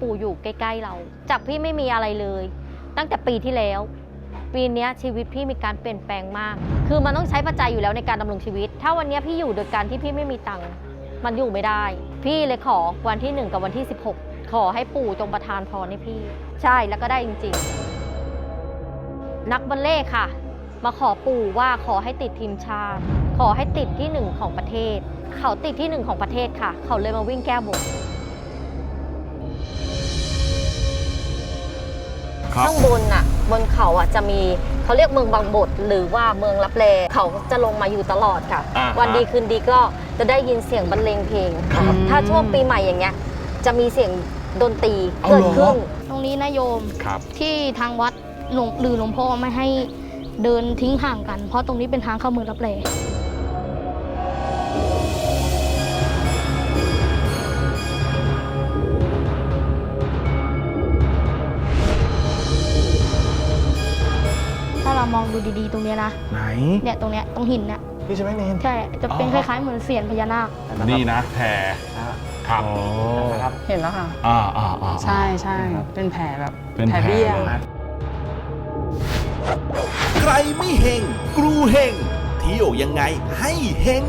ปู่อยู่ใกล้ ๆ เรา จากพี่ไม่มีอะไรเลย ตั้งแต่ปีที่แล้ว ปีนี้ชีวิตพี่มีการเปลี่ยนแปลงมาก คือมันต้องใช้ปัจจัยอยู่แล้วในการดำรงชีวิต ถ้าวันนี้พี่อยู่โดยการที่พี่ไม่มีตังค์มันอยู่ไม่ได้ พี่เลยขอวันที่ 1 กับวันที่ 16 ขอให้ปู่จงประทานพรให้พี่ ใช่แล้วก็ได้จริง ๆ นักบัลเล่ค่ะ มาขอปู่ว่าขอให้ติดทีมชาติ ขอให้ติดที่หนึ่งของประเทศ เขาติดที่หนึ่งของประเทศค่ะ เขาเลยมาวิ่งแก้บน ครับ ข้างบนน่ะบนเขาอะจะมีเขาเรียกเมืองบางบดหรือว่าเมืองลับแลเขาจะลงมาอยู่ตลอดค่ะ อ่าวันดีคืนดีก็จะได้ยินเสียงบรรเลงเพลงครับ ถ้าช่วงปีใหม่อย่างเงี้ย จะมีเสียงดนตรีเอาเกิดเหรอขึ้น ตรงนี้นะโยมครับ ที่ทางวัดหลวงหรือหลวงพ่อไม่ให้เดินทิ้งห่างกัน เพราะตรงนี้เป็นทางเข้าเมืองรับแล มองดูดีๆ ตรงเนี้ยนะ ไหน เนี่ยตรงเนี้ยตรงหินเนี่ยนี่ใช่ไหมเนน ใช่ จะเป็นอ๋คอ ล้ายๆเหมือนเสียนพญานาค นี่นะแพรครับนะครับ เห็นแล้วค่ะ อ่าอ่าอ่า ใช่ใช่เป็นแผลแบบเป็นแผลแผลเบี้ยนะใครไม่เฮงกรูเฮงเที่ยวยังไงให้เฮง